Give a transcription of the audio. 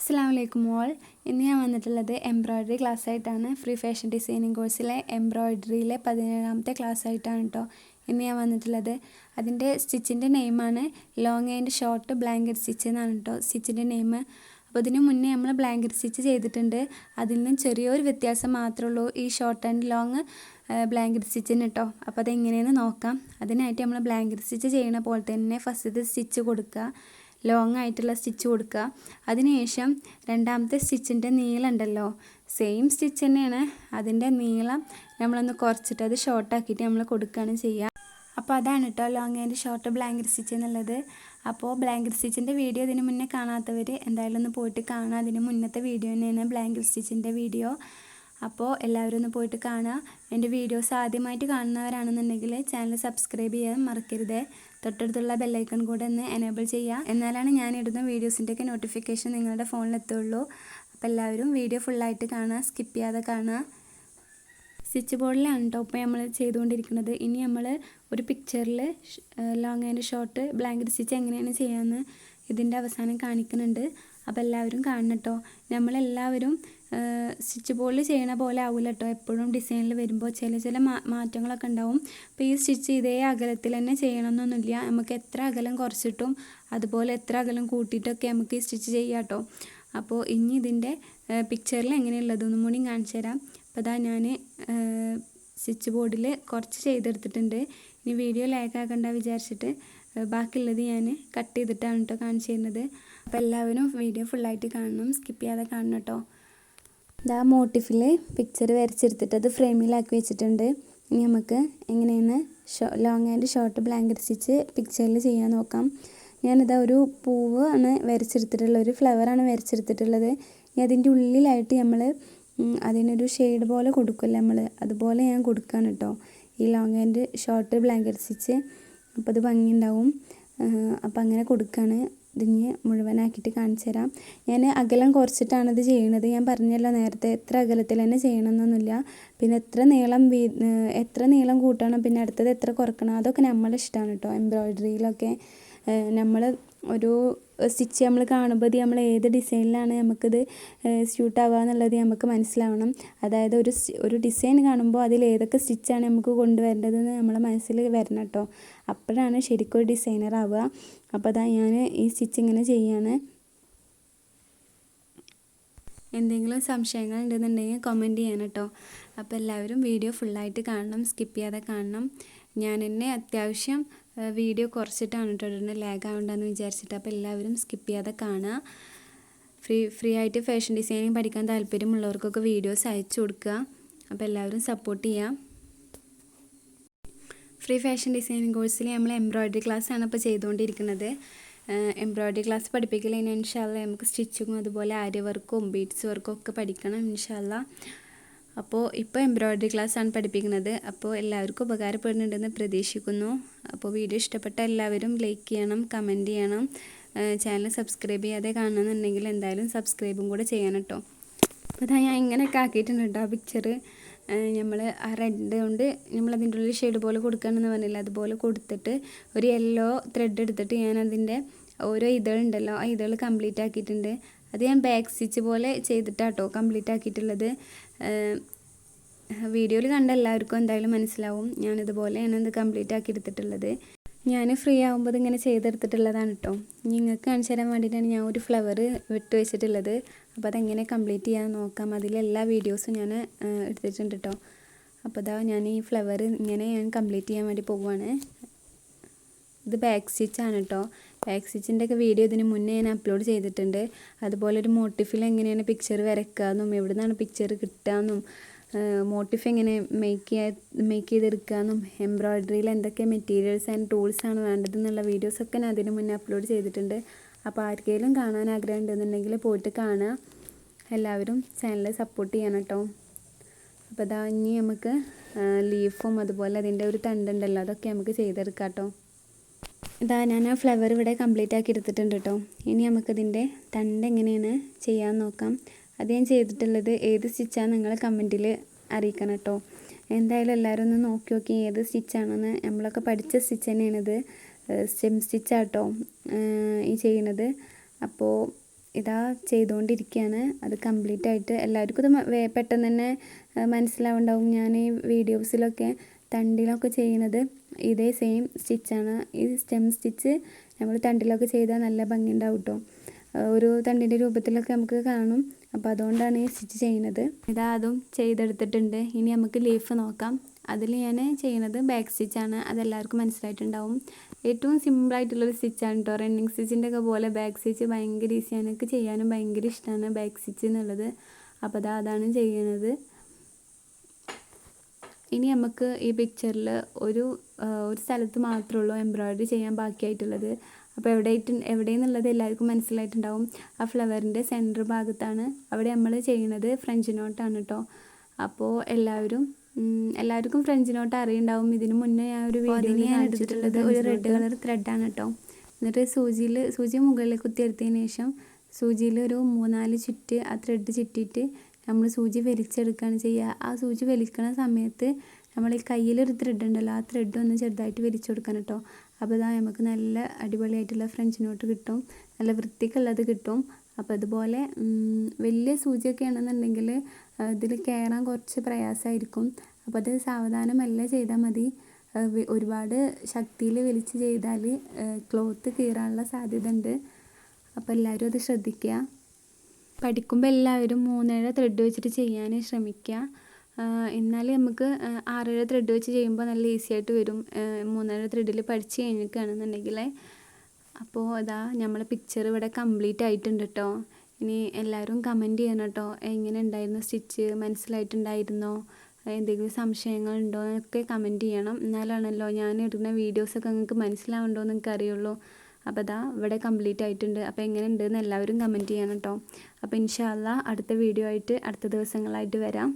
അസ്സാം വലൈക്കും ഓൾ. ഇന്ന് ഞാൻ വന്നിട്ടുള്ളത് എംബ്രോയ്ഡറി ക്ലാസ് ആയിട്ടാണ് ഫ്രീ ഫാഷൻ ഡിസൈനിങ് കോഴ്സിലെ എംബ്രോയ്ഡറിയിലെ പതിനേഴാമത്തെ ക്ലാസ് ആയിട്ടാണ് കേട്ടോ ഇന്ന് ഞാൻ വന്നിട്ടുള്ളത്. അതിന്റെ സ്റ്റിച്ചിന്റെ നെയിമാണ്. Long and short blanket stitch എന്നാണ് കേട്ടോ സ്റ്റിച്ചിന്റെ നെയിം. അപ്പോൾ ഇതിന് മുന്നേ നമ്മൾ ബ്ലാങ്കറ്റ് സ്റ്റിച്ച് ചെയ്തിട്ടുണ്ട്. അതിൽ നിന്നും ചെറിയൊരു വ്യത്യാസം മാത്രമേ ഉള്ളൂ. ഈ ഷോർട്ട് ആൻഡ് ലോങ് ബ്ലാങ്കറ്റ് സ്റ്റിച്ചിന് കേട്ടോ അപ്പോൾ അതെങ്ങനെയെന്ന് നോക്കാം. അതിനായിട്ട് നമ്മൾ ബ്ലാങ്കറ്റ് സ്റ്റിച്ച് ചെയ്യണ പോലെ തന്നെ ഫസ്റ്റ് ഫസ്റ്റത്തെ സ്റ്റിച്ച് കൊടുക്കുക. ലോങ് ആയിട്ടുള്ള സ്റ്റിച്ച് കൊടുക്കുക. അതിനുശേഷം രണ്ടാമത്തെ സ്റ്റിച്ചിന്റെ നീളം ഉണ്ടല്ലോ സെയിം സ്റ്റിച്ച് തന്നെയാണ്. അതിന്റെ നീളം നമ്മളൊന്ന് കുറച്ചിട്ട് അത് ഷോർട്ടാക്കിയിട്ട് നമ്മൾ കൊടുക്കുകയാണ് ചെയ്യുക. അപ്പോൾ അതാണ് കേട്ടോ long and short blanket stitch എന്നുള്ളത്. അപ്പോൾ ബ്ലാങ്കറ്റ് സ്റ്റിച്ചിന്റെ വീഡിയോ ഇതിന് മുന്നേ കാണാത്തവർ എന്തായാലും ഒന്ന് പോയിട്ട് കാണുക. അതിന് മുന്നത്തെ വീഡിയോ തന്നെയാണ് ബ്ലാങ്കറ്റ് സ്റ്റിച്ചിന്റെ വീഡിയോ. അപ്പോൾ എല്ലാവരും ഒന്ന് പോയിട്ട് കാണുക. എന്റെ വീഡിയോസ് ആദ്യമായിട്ട് കാണുന്നവരാണെന്നുണ്ടെങ്കിൽ ചാനൽ സബ്സ്ക്രൈബ് ചെയ്യാൻ മറക്കരുത്. തൊട്ടടുത്തുള്ള ബെല്ലൈക്കൺ കൂടെ ഒന്ന് എനേബിൾ ചെയ്യുക. എന്നാലാണ് ഞാൻ ഇടുന്ന വീഡിയോസിന്റെയൊക്കെ നോട്ടിഫിക്കേഷൻ നിങ്ങളുടെ ഫോണിൽ എത്തുള്ളൂ. അപ്പോൾ എല്ലാവരും വീഡിയോ ഫുള്ളായിട്ട് കാണുക. സ്കിപ്പ് ചെയ്യാതെ കാണുക. സ്വിച്ച് ബോർഡിലാണ് കേട്ടോ നമ്മൾ ചെയ്തുകൊണ്ടിരിക്കുന്നത്. ഇനി നമ്മൾ ഒരു പിക്ചറിൽ long and short blanket stitch എങ്ങനെയാണ് ചെയ്യാമെന്ന് ഇതിന്റെ അവസാനം കാണിക്കുന്നുണ്ട്. അപ്പോൾ എല്ലാവരും കാണണം കേട്ടോ. നമ്മളെല്ലാവരും സ്റ്റിച്ച് ബോർഡിൽ ചെയ്യണ പോലെ ആവില്ല കേട്ടോ എപ്പോഴും ഡിസൈനിൽ വരുമ്പോൾ ചില ചില മാറ്റങ്ങളൊക്കെ ഉണ്ടാവും. അപ്പോൾ ഈ സ്റ്റിച്ച് ഇതേ അകലത്തിൽ തന്നെ ചെയ്യണമെന്നൊന്നുമില്ല നമുക്ക് എത്ര അകലം കുറച്ചിട്ടും അതുപോലെ എത്ര അകലം കൂട്ടിയിട്ടൊക്കെ നമുക്ക് ഈ സ്റ്റിച്ച് ചെയ്യാം കേട്ടോ അപ്പോൾ ഇനി ഇതിന്റെ പിക്ചറിൽ എങ്ങനെയുള്ളതൊന്നും കൂടി കാണിച്ചു തരാം. അപ്പോൾ അതാ ഞാൻ സ്റ്റിച്ച് ബോർഡിൽ കുറച്ച് ചെയ്തെടുത്തിട്ടുണ്ട്. ഇനി വീഡിയോ ലൈക്ക് ആക്കണ്ട വിചാരിച്ചിട്ട് ബാക്കിയുള്ളത് ഞാൻ കട്ട് ചെയ്തിട്ടാണ് കേട്ടോ കാണിച്ചു തരുന്നത്. അപ്പോൾ എല്ലാവരും വീഡിയോ ഫുള്ളായിട്ട് കാണണം. സ്കിപ്പ് ചെയ്യാതെ കാണണം കേട്ടോ. ഇതാ മോട്ടിഫിൽ പിക്ചർ വരച്ചെടുത്തിട്ട് അത് ഫ്രെയിമിലാക്കി വെച്ചിട്ടുണ്ട്. ഇനി നമുക്ക് എങ്ങനെയാണ് show long and short blanket stitch പിക്ചറിൽ ചെയ്യാൻ നോക്കാം. ഞാനിതാ ഒരു പൂവ് ആണ് വരച്ചെടുത്തിട്ടുള്ളത് ഒരു ഫ്ലവറാണ് വരച്ചെടുത്തിട്ടുള്ളത്. ഇനി അതിന്റെ ഉള്ളിലായിട്ട് നമ്മൾ അതിനൊരു ഷെയ്ഡ് പോലെ കൊടുക്കുമല്ലോ നമ്മൾ അതുപോലെ ഞാൻ കൊടുക്കുകയാണ് കേട്ടോ. ഈ long and short blanket stitch അപ്പോൾ അത് ഭംഗി ഉണ്ടാവും അപ്പോൾ അങ്ങനെ കൊടുക്കുകയാണ് ഇതിഞ്ഞ് മുഴുവനാക്കിയിട്ട് കാണിച്ചു തരാം. ഞാൻ അകലം കുറച്ചിട്ടാണ് ഇത് ചെയ്യണത്. ഞാൻ പറഞ്ഞല്ലോ നേരത്തെ എത്ര അകലത്തിൽ തന്നെ ചെയ്യണമെന്നൊന്നുമില്ല. പിന്നെ എത്ര നീളം വീ എത്ര നീളം കൂട്ടണം പിന്നെ അടുത്തത് എത്ര കുറക്കണം അതൊക്കെ നമ്മളെ ഇഷ്ടമാണ് കേട്ടോ. എംബ്രോയ്ഡറിയിലൊക്കെ നമ്മൾ ഒരു സ്റ്റിച്ച് നമ്മൾ കാണുമ്പോൾ നമ്മൾ ഏത് ഡിസൈനിലാണ് നമുക്കിത് സ്യൂട്ട് ആവുക എന്നുള്ളത് നമുക്ക് മനസ്സിലാവണം. അതായത് ഒരു ഒരു ഡിസൈൻ കാണുമ്പോൾ അതിൽ ഏതൊക്കെ സ്റ്റിച്ചാണ് നമുക്ക് കൊണ്ടുവരേണ്ടതെന്ന് നമ്മളെ മനസ്സിൽ വരണം കേട്ടോ അപ്പോഴാണ് ശരിക്കും ഒരു ഡിസൈനർ ആവുക. അപ്പോൾ അതാ ഞാൻ ഈ സ്റ്റിച്ച് ഇങ്ങനെ ചെയ്യാണ്. എന്തെങ്കിലും സംശയങ്ങൾ ഉണ്ടെന്നുണ്ടെങ്കിൽ കമന്റ് ചെയ്യണം കേട്ടോ അപ്പോൾ എല്ലാവരും വീഡിയോ ഫുള്ളായിട്ട് കാണണം. സ്കിപ്പ് ചെയ്യാതെ കാണണം. ഞാൻ എന്നെ അത്യാവശ്യം വീഡിയോ കുറച്ചിട്ടാണ് കേട്ടോ ഇടുന്നത് ലാഗ് ആവണ്ടെന്ന് വിചാരിച്ചിട്ട്. അപ്പോൾ എല്ലാവരും സ്കിപ്പ് ചെയ്യാതെ കാണുക ഫ്രീ ഫ്രീ ആയിട്ട് ഫാഷൻ ഡിസൈനിങ് പഠിക്കാൻ താല്പര്യമുള്ളവർക്കൊക്കെ വീഡിയോസ് അയച്ചു കൊടുക്കുക അപ്പോൾ എല്ലാവരും സപ്പോർട്ട് ചെയ്യാം. ഫ്രീ ഫാഷൻ ഡിസൈനിങ് കോഴ്സിൽ നമ്മൾ എംബ്രോയ്ഡറി ക്ലാസ്സാണ് ഇപ്പോൾ ചെയ്തുകൊണ്ടിരിക്കുന്നത് എംബ്രോയ്ഡറി ക്ലാസ് പഠിപ്പിക്കലതിന് ഇൻഷാല്ല നമുക്ക് സ്റ്റിച്ചിങ്ങും അതുപോലെ ആര്യ വർക്കും ബീഡ്സ് വർക്കും ഒക്കെ പഠിക്കണം ഇൻഷാല്ല അപ്പോൾ ഇപ്പോൾ എംബ്രോയ്ഡറി ആണ് പഠിപ്പിക്കുന്നത്. അപ്പോൾ എല്ലാവർക്കും ഉപകാരപ്പെടുന്നുണ്ടെന്ന് പ്രതീക്ഷിക്കുന്നു. അപ്പോൾ വീഡിയോ ഇഷ്ടപ്പെട്ട എല്ലാവരും ലൈക്ക് ചെയ്യണം കമന്റ് ചെയ്യണം. ചാനൽ സബ്സ്ക്രൈബ് ചെയ്യാതെ കാണണമെന്നുണ്ടെങ്കിൽ എന്തായാലും സബ്സ്ക്രൈബും കൂടെ ചെയ്യണം കേട്ടോ. അപ്പോൾ അതാ ഞാൻ ഇങ്ങനെയൊക്കെ ആക്കിയിട്ടുണ്ട് കേട്ടോ ആ പിക്ചർ നമ്മൾ ആ റെഡ് കൊണ്ട് നമ്മൾ അതിന്റെ ഉള്ളിൽ ഷെയ്ഡ് പോലെ കൊടുക്കണമെന്ന് പറഞ്ഞില്ല? അതുപോലെ കൊടുത്തിട്ട് ഒരു യെല്ലോ ത്രെഡ് എടുത്തിട്ട് ഞാൻ അതിന്റെ ഓരോ ഇതളുണ്ടല്ലോ. ആ ഇതൾ കംപ്ലീറ്റ് ആക്കിയിട്ടുണ്ട്. അത് ഞാൻ ബാക്ക് സ്റ്റിച്ച് പോലെ ചെയ്തിട്ടാട്ടോ കംപ്ലീറ്റ് ആക്കിയിട്ടുള്ളത്. വീഡിയോയിൽ കണ്ട എല്ലാവർക്കും എന്തായാലും മനസ്സിലാവും. ഞാനിതുപോലെയാണ് ഇത് കംപ്ലീറ്റ് ആക്കി എടുത്തിട്ടുള്ളത്. ഞാൻ ഫ്രീ ആകുമ്പോൾ ഇങ്ങനെ ചെയ്തെടുത്തിട്ടുള്ളതാണ് കേട്ടോ നിങ്ങൾക്ക് കാണിച്ചു തരാൻ വേണ്ടിയിട്ടാണ് ഞാൻ ഒരു ഫ്ലവർ വിട്ട് വെച്ചിട്ടുള്ളത്. അപ്പോൾ അതെങ്ങനെ കംപ്ലീറ്റ് ചെയ്യാൻ നോക്കാം. അതിലെല്ലാ വീഡിയോസും ഞാൻ എടുത്തിട്ടുണ്ട് കേട്ടോ അപ്പോൾ അതാ ഞാൻ ഈ ഫ്ലവർ ഇങ്ങനെ ഞാൻ കംപ്ലീറ്റ് ചെയ്യാൻ വേണ്ടി പോവുകയാണ് ഇത് ബാക്ക് സ്റ്റിച്ചാണ് കേട്ടോ സ്റ്റിച്ചിന്റെ ഒക്കെ വീഡിയോ ഇതിന് മുന്നേ ഞാൻ അപ്ലോഡ് ചെയ്തിട്ടുണ്ട്. അതുപോലെ ഒരു മോട്ടിഫിൽ എങ്ങനെയാണ് പിക്ചർ വരയ്ക്കാമെന്നും എവിടെ നിന്നാണ് പിക്ചർ കിട്ടാമെന്നും മോട്ടിഫ് എങ്ങനെ മേക്ക് ചെയ്യാ മേക്ക് ചെയ്തെടുക്കാമെന്നും എംബ്രോയ്ഡറിയിൽ എന്തൊക്കെ മെറ്റീരിയൽസ് ആൻഡ് ടൂൾസ് ആണ് വേണ്ടതെന്നുള്ള വീഡിയോസൊക്കെ ഞാൻ അതിന് മുന്നേ അപ്ലോഡ് ചെയ്തിട്ടുണ്ട്. അപ്പോൾ ആർക്കെങ്കിലും കാണാൻ ആഗ്രഹം ഉണ്ടെന്നുണ്ടെങ്കിൽ പോയിട്ട് കാണുക എല്ലാവരും ചാനൽ സപ്പോർട്ട് ചെയ്യണം കേട്ടോ. അപ്പോൾ അതാ ഇനി നമുക്ക് ലീഫും അതുപോലെ അതിന്റെ ഒരു തണ്ടുണ്ടല്ലോ അതൊക്കെ നമുക്ക് ചെയ്തെടുക്കാം കേട്ടോ. ഇതാ ഞാൻ ആ ഫ്ലവർ ഇവിടെ കംപ്ലീറ്റ് ആക്കി എടുത്തിട്ടുണ്ട് കേട്ടോ ഇനി നമുക്കിതിന്റെ തണ്ട് എങ്ങനെയാണ് ചെയ്യാൻ നോക്കാം. അത് ഞാൻ ചെയ്തിട്ടുള്ളത് ഏത് സ്റ്റിച്ചാണ് നിങ്ങൾ കമന്റിൽ അറിയിക്കണം കേട്ടോ എന്തായാലും എല്ലാവരും ഒന്ന് നോക്കി നോക്കി ഏത് സ്റ്റിച്ചാണെന്ന് നമ്മളൊക്കെ പഠിച്ച സ്റ്റിച്ച് തന്നെയാണിത്. സ്റ്റെം സ്റ്റിച്ചാട്ടോ ഈ ചെയ്യണത്. അപ്പോൾ ഇതാ ചെയ്തുകൊണ്ടിരിക്കുകയാണ് അത് കംപ്ലീറ്റ് ആയിട്ട് എല്ലാവർക്കും ഇത് പെട്ടെന്ന് തന്നെ മനസ്സിലാവുണ്ടാവും. ഞാൻ ഈ വീഡിയോസിലൊക്കെ തണ്ടിലൊക്കെ ചെയ്യുന്നത് ഇതേ സെയിം സ്റ്റിച്ചാണ് ഈ സ്റ്റെം സ്റ്റിച്ച് നമ്മൾ തണ്ടിലൊക്കെ ചെയ്താൽ നല്ല ഭംഗി ഉണ്ടാവും കേട്ടോ ഒരു തണ്ടിന്റെ രൂപത്തിലൊക്കെ നമുക്ക് കാണും. അപ്പോൾ അതുകൊണ്ടാണ് ഈ സ്റ്റിച്ച് ചെയ്യുന്നത് ഇതാ അതും ചെയ്തെടുത്തിട്ടുണ്ട്. ഇനി നമുക്ക് ലീഫ് നോക്കാം. അതിൽ ഞാൻ ചെയ്യുന്നത് ബാക്ക് സ്റ്റിച്ചാണ് അതെല്ലാവർക്കും മനസ്സിലായിട്ടുണ്ടാവും. ഏറ്റവും സിമ്പിളായിട്ടുള്ളൊരു സ്റ്റിച്ചാണ് കേട്ടോ റണ്ണിങ് സ്റ്റിച്ചിന്റെ ഒക്കെ പോലെ ബാക്ക് സ്റ്റിച്ച് ഭയങ്കര ഈസിയാണ് എനിക്ക് ചെയ്യാനും ഭയങ്കര ഇഷ്ടമാണ് ബാക്ക് സ്റ്റിച്ച് എന്നുള്ളത്. അപ്പോൾ അതാ അതാണ് ചെയ്യുന്നത് ഇനി നമുക്ക് ഈ പിക്ചറിൽ ഒരു ഒരു സ്ഥലത്ത് മാത്രമേ ഉള്ളൂ എംബ്രോയ്ഡറി ചെയ്യാൻ ബാക്കിയായിട്ടുള്ളത്. അപ്പോൾ എവിടെ എവിടെയെന്നുള്ളത് എല്ലാവർക്കും മനസ്സിലായിട്ടുണ്ടാവും. ആ ഫ്ലവറിന്റെ സെന്റർ ഭാഗത്താണ് അവിടെ നമ്മൾ ചെയ്യുന്നത് ഫ്രഞ്ച് നോട്ടാണ് കേട്ടോ അപ്പോൾ എല്ലാവരും എല്ലാവർക്കും ഫ്രഞ്ച് നോട്ട് അറിയുണ്ടാവും. ഇതിന് മുന്നേ ഞാൻ ഒരു വീഡിയോ ഞാൻ എടുത്തിട്ടുള്ളത് ഒരു റെഡ് കളർ ത്രെഡാണ് കേട്ടോ എന്നിട്ട് സൂചിയിൽ സൂചി മുകളിൽ കുത്തിയെടുത്തതിന് ശേഷം സൂചിയിൽ ഒരു മൂന്നാൽ ചുറ്റ് ആ ത്രെഡ് ചുറ്റിയിട്ട് നമ്മൾ സൂചി വലിച്ചെടുക്കുകയാണ് ചെയ്യുക. ആ സൂചി വലിക്കണ സമയത്ത് നമ്മൾ ഈ കയ്യിലൊരു ത്രെഡ് ഉണ്ടല്ലോ ആ ത്രെഡ് ഒന്ന് ചെറുതായിട്ട് വലിച്ചു കൊടുക്കണം കേട്ടോ. അപ്പോൾ ഇതാ നമുക്ക് നല്ല അടിപൊളിയായിട്ടുള്ള ഫ്രഞ്ച് നോട്ട് കിട്ടും. നല്ല വൃത്തിക്കുള്ളത് കിട്ടും. അപ്പോൾ അതുപോലെ വലിയ സൂചിയൊക്കെ ആണെന്നുണ്ടെങ്കിൽ ഇതിൽ കയറാൻ കുറച്ച് പ്രയാസമായിരിക്കും. അപ്പോൾ അത് സാവധാനമല്ല മെല്ലെ ചെയ്താൽ മതി. ഒരുപാട് ശക്തിയിൽ വലിച്ച് ചെയ്താൽ ക്ലോത്ത് കീറാനുള്ള സാധ്യത ഉണ്ട് അപ്പോൾ എല്ലാവരും അത് ശ്രദ്ധിക്കുക. പഠിക്കുമ്പോൾ എല്ലാവരും മൂന്നേഴ് ത്രെഡ് വെച്ചിട്ട് ചെയ്യാൻ ശ്രമിക്കുക എന്നാൽ നമുക്ക് ആറേഴ് ത്രെഡ് വെച്ച് ചെയ്യുമ്പോൾ നല്ല ഈസി ആയിട്ട് വരും. മൂന്നേഴ് ത്രെഡിൽ പഠിച്ച് കഴിഞ്ഞിരിക്കുകയാണെന്നുണ്ടെങ്കിൽ അപ്പോൾ അതാ നമ്മളെ പിക്ചർ ഇവിടെ കംപ്ലീറ്റ് ആയിട്ടുണ്ട് കേട്ടോ ഇനി എല്ലാവരും കമന്റ് ചെയ്യണം കേട്ടോ എങ്ങനെ ഉണ്ടായിരുന്നു സ്റ്റിച്ച് മനസ്സിലായിട്ടുണ്ടായിരുന്നോ? എന്തെങ്കിലും സംശയങ്ങൾ ഉണ്ടോ? എന്നൊക്കെ കമന്റ് ചെയ്യണം. എന്നാലാണല്ലോ ഞാൻ ഇടുന്ന വീഡിയോസൊക്കെ നിങ്ങൾക്ക് മനസ്സിലാവുണ്ടോ എന്ന് എനിക്ക് അറിയുള്ളൂ അപ്പോൾ അതാ ഇവിടെ കംപ്ലീറ്റ് ആയിട്ടുണ്ട്. അപ്പോൾ എങ്ങനെ ഉണ്ടെന്ന് എല്ലാവരും കമന്റ് ചെയ്യണം കേട്ടോ അപ്പോൾ ഇൻഷാല്ല അടുത്ത വീഡിയോ ആയിട്ട് അടുത്ത ദിവസങ്ങളായിട്ട് വരാം.